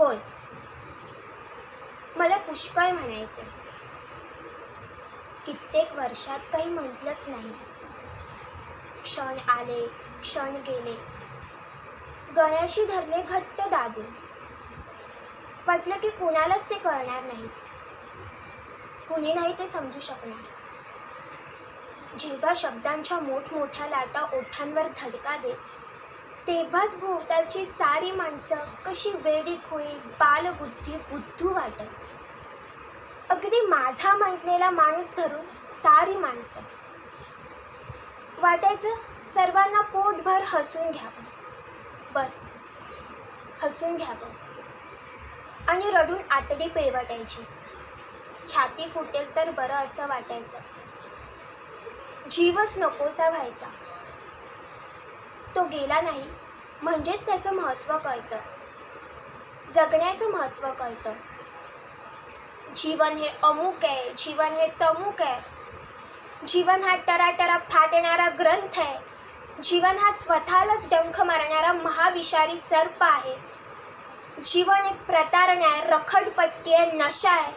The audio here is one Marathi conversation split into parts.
होय. मला पुष्कळ म्हणायचे कित्येक वर्षात काही म्हटलंच नाही. क्षण आले क्षण गेले. गळ्याशी धरले घट्ट दाबून. म्हटलं की कुणालाच ते कळणार नाही. कुणी नाही ते समजू शकणार. जेव्हा शब्दांच्या मोठमोठ्या लाटा ओठांवर धडका देत तेव्हाच भोवतालची सारी माणसं कशी वेडीक होईल बालबुद्धी बुद्धू वाटत अगदी माझा म्हटलेला माणूस धरून सारी माणसं. वाटायचं सर्वांना पोटभर हसून घ्यावं. बस हसून घ्यावं. आणि रडून आतडी पेवटायची छाती फुटेल तर बरं असं वाटायचं. जीवच नकोसा व्हायचा. तो गेला नाही म्हणजेच त्याचं महत्त्व कळतं. जगण्याचं महत्त्व कळतं. जीवन हे अमुक आहे जीवन हे तमुक आहे. जीवन हा टराटरा फाटणारा ग्रंथ आहे. जीवन हा स्वतःलाच डंख मारणारा महाविषारी सर्प आहे. जीवन एक प्रतारणा आहे रखडपट्टी आहे नशा आहे.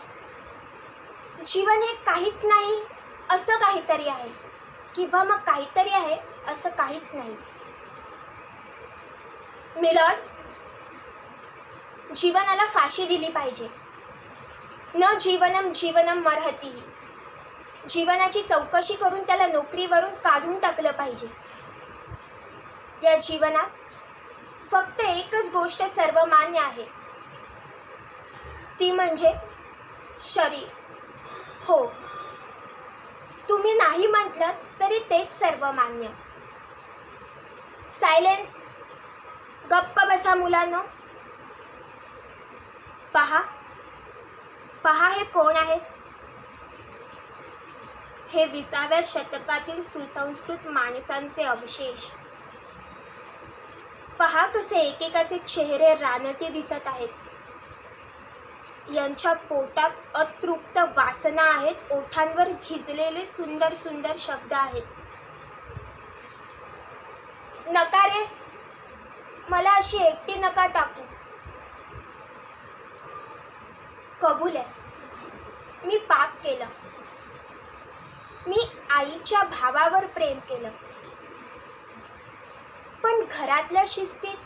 जीवन हे काहीच नाही असं काहीतरी आहे. किंवा मग काहीतरी आहे असं काहीच नाही. मिलॉर्ड जीवनाला फाशी दिली पाहिजे. न जीवनम जीवनम मरहती. जीवनाची चौकशी करून त्याला नोकरीवरून काढून टाकलं पाहिजे. या जीवनात फक्त एकच गोष्ट सर्वमान्य आहे. ती म्हणजे शरीर. हो. तुम्ही नाही म्हटलं तरी तेच सर्वमान्य. सायलेन्स गप्प बसा मुलांनो. पहा. पहा हे कोण आहेत हे विसाव्या शतकातील सुसंस्कृत माणसांचे अवशेष. पहा कसे एकेकाचे चेहरे रानटी दिसत आहेत. यांच्या पोटात अतृप्त वासना आहेत. ओठांवर झिजलेले सुंदर सुंदर शब्द आहेत. नका रे. मला अशी एकटी नका टाकू. कबूल आहे. मी पाप केलं. मी आईच्या भावावर प्रेम केलं. पण घरातल्या शिस्तीत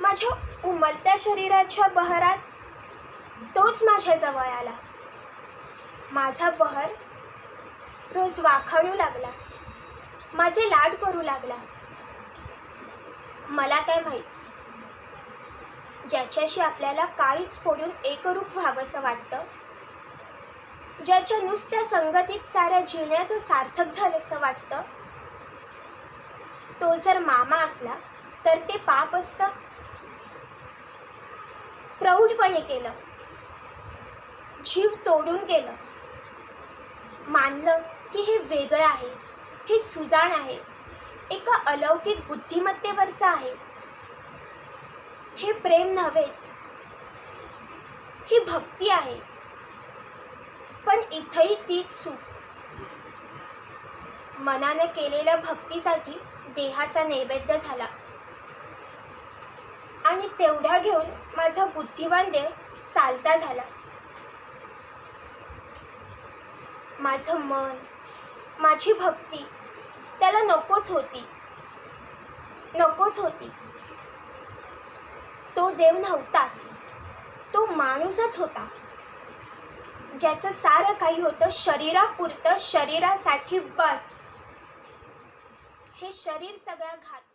माझ्या उमलत्या शरीराच्या बहरात तोच माझ्याजवळ आला. माझा बहर रोज वाखाणू लागला. माझे लाड करू लागला. मला काय माहीत? ज्याच्याशी आपल्याला काळीच फोडून एकरूप व्हावंसं वाटतं? ज्याच्या नुसत्या संगतीत साऱ्या जिण्याचं सार्थक झालंसं वाटतं? तो जर मामा असला तर ते पाप असतं? प्रौढपणे केलं. जीव तोडून गेलं मानलं की हे वेगळं आहे हे सुजाण आहे. अलौकिक बुद्धिमत्तेवरचं आहे. हे प्रेम नव्हेच. ही भक्ती आहे. पण इथंही ती चूक मनाने केलेल्या भक्तीसाठी देहाचा नैवेद्य झाला. आणि तेवढा घेऊन माझा बुद्धिवान देव चालता झाला. माझं मन माझी भक्ती त्याला नकोच होती. नकोच होती. तो देव नव्हताच. तो माणूसच होता. ज्याचं सारं काही होतं शरीरापुरतं शरीरासाठी बस. हे शरीर सगळ्या घात